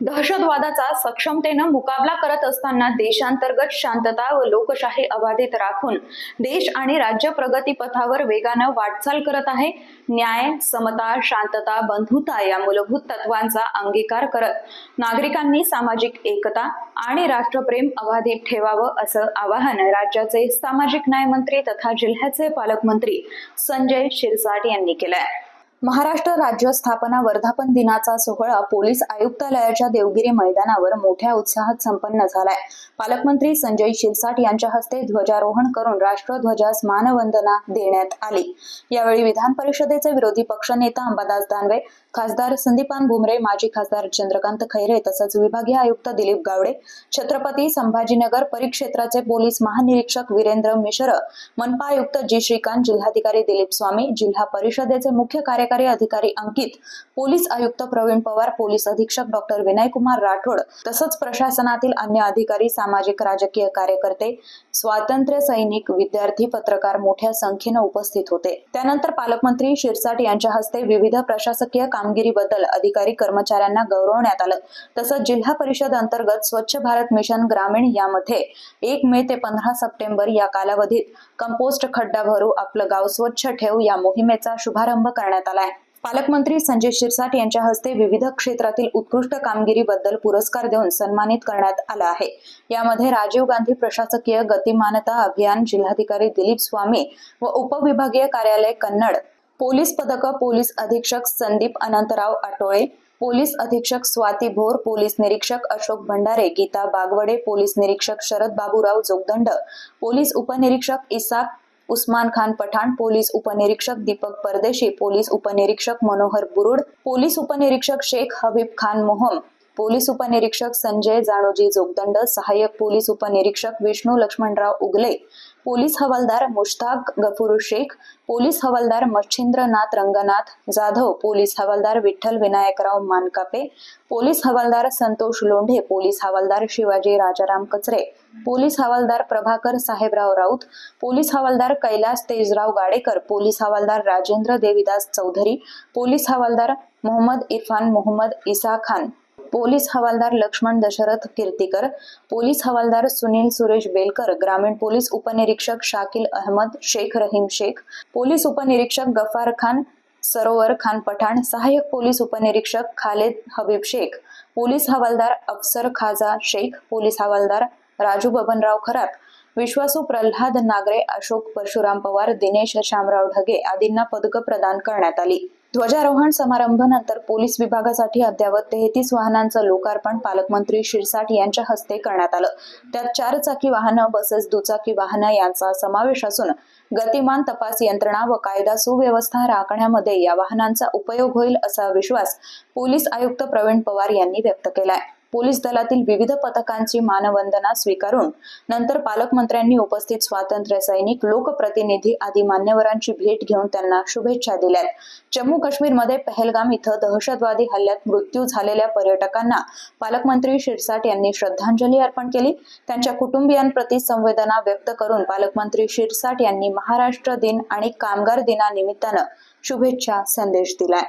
दहशतवादाचा सक्षमतेनं मुकाबला करत असताना देशांतर्गत शांतता व लोकशाही अबाधित राखून देश आणि राज्य प्रगतीपथावर वेगानं वाटचाल करत आहे. न्याय समता शांतता बंधुता या मूलभूत तत्वांचा अंगीकार करत नागरिकांनी सामाजिक एकता आणि राष्ट्रप्रेम अबाधित ठेवावं असं आवाहन राज्याचे सामाजिक न्याय मंत्री तथा जिल्ह्याचे पालकमंत्री संजय शिरसाट यांनी केलंय. महाराष्ट्र राज्य स्थापना वर्धापन दिनाचा सोहळा पोलीस आयुक्तालयाच्या देवगिरी मैदानावर मोठ्या उत्साहात संपन्न झालाय. पालकमंत्री संजय शिरसाट यांच्या हस्ते ध्वजारोहण करून राष्ट्रध्वजास मानवंदना देण्यात आली. यावेळी विधान परिषदेचे विरोधी पक्षनेता अंबादास दानवे खासदार संदीपान भुमरे माजी खासदार चंद्रकांत खैरे तसंच विभागीय आयुक्त दिलीप गावडे छत्रपती संभाजीनगर परिक्षेत्राचे पोलीस महानिरीक्षक वीरेंद्र मिश्र मनपा आयुक्त जी श्रीकांत जिल्हाधिकारी दिलीप स्वामी जिल्हा परिषदेचे मुख्य कार्य कार्यकारी अधिकारी अंकित पोलीस आयुक्त प्रवीण पवार पोलीस अधीक्षक डॉक्टर विनयकुमार राठोड तसंच प्रशासनातील अन्य अधिकारी सामाजिक राजकीय कार्यकर्ते स्वातंत्र्य सैनिक विद्यार्थी पत्रकार मोठ्या संख्येनं उपस्थित होते. त्यानंतर पालकमंत्री शिरसाट यांच्या हस्ते विविध प्रशासकीय कामगिरीबद्दल अधिकारी कर्मचाऱ्यांना गौरवण्यात आलं. तसंच जिल्हा परिषद अंतर्गत स्वच्छ भारत मिशन ग्रामीण यामध्ये एक मे ते पंधरा सप्टेंबर या कालावधीत कंपोस्ट खड्डा भरू आपलं गाव स्वच्छ ठेवू या मोहिमेचा शुभारंभ करण्यात आला. आलाय. पालकमंत्री संजय शिरसाट यांच्या हस्ते विविध क्षेत्रातील उत्कृष्ट कामगिरीबद्दल पुरस्कार देऊन सन्मानित करण्यात आला आहे. यामध्ये राजीव गांधी प्रशासकीय गतिमानता अभियान जिल्हाधिकारी दिलीप स्वामी व उपविभागीय कार्यालय कन्नड पोलीस पदक पोलीस अधीक्षक संदीप अनंतराव आटोळे पोलीस अधीक्षक स्वाती भोर पोलीस निरीक्षक अशोक भंडारे गीता बागवडे पोलीस निरीक्षक शरद बाबूराव जोगदंड पोलीस उपनिरीक्षक इसाक उस्मान खान पठाण पोलीस उपनिरीक्षक दीपक परदेशी पोलीस उपनिरीक्षक मनोहर बुरुड पोलीस उपनिरीक्षक शेख हबीब खान मोहम पोलीस उपनिरीक्षक संजय जाणोजी जोगदंड सहाय्यक पोलीस उपनिरीक्षक विष्णू लक्ष्मणराव उगले पोलीस हवालदार मुश्ताक गफूर शेख पोलीस हवालदार मच्छिंद्रनाथ रंगनाथ जाधव पोलीस हवालदार विठ्ठल विनायकराव मानकापे पोलीस हवालदार संतोष लोंढे पोलीस हवालदार शिवाजी राजाराम कचरे पोलीस हवालदार प्रभाकर साहेबराव राऊत पोलीस हवालदार कैलास तेजराव गाडेकर पोलीस हवालदार राजेंद्र देविदास चौधरी पोलीस हवालदार मोहम्मद इरफान मोहम्मद इसा खान पोलीस हवालदार लक्ष्मण दशरथ कीर्तीकर पोलीस हवालदार सुनील सुरेश बेलकर ग्रामीण पोलीस उपनिरीक्षक शाकिल अहमद शेख रहीम शेख पोलीस उपनिरीक्षक गफार खान सरोवर खान पठाण सहाय्यक पोलीस उपनिरीक्षक खालेद हबीब शेख पोलीस हवालदार अफसर खाजा शेख पोलीस हवालदार राजू बबनराव खरात विश्वासू प्रल्हाद नागरे अशोक परशुराम पवार दिनेश शामराव ढगे आदींना पदकं प्रदान करण्यात आली. ध्वजारोहण समारंभानंतर पोलीस विभागासाठी अद्यावत तेहतीस वाहनांचं लोकार्पण पालकमंत्री शिरसाट यांच्या हस्ते करण्यात आलं. त्यात चार चाकी वाहनं बसेस दुचाकी वाहनं यांचा समावेश असून गतिमान तपास यंत्रणा व कायदा सुव्यवस्था राखण्यामध्ये या वाहनांचा उपयोग होईल असा विश्वास पोलीस आयुक्त प्रवीण पवार यांनी व्यक्त केलाय. पोलीस दलातील विविध पथकांची मानवंदना स्वीकारून नंतर पालकमंत्र्यांनी उपस्थित स्वातंत्र्य सैनिक लोकप्रतिनिधी आदी मान्यवरांची भेट घेऊन त्यांना शुभेच्छा दिल्यात. जम्मू काश्मीरमध्ये पहलगाम इथं दहशतवादी हल्ल्यात मृत्यू झालेल्या पर्यटकांना पालकमंत्री शिरसाट यांनी श्रद्धांजली अर्पण केली. त्यांच्या कुटुंबियांप्रती संवेदना व्यक्त करून पालकमंत्री शिरसाट यांनी महाराष्ट्र दिन आणि कामगार दिनानिमित्तानं शुभेच्छा संदेश दिलाय.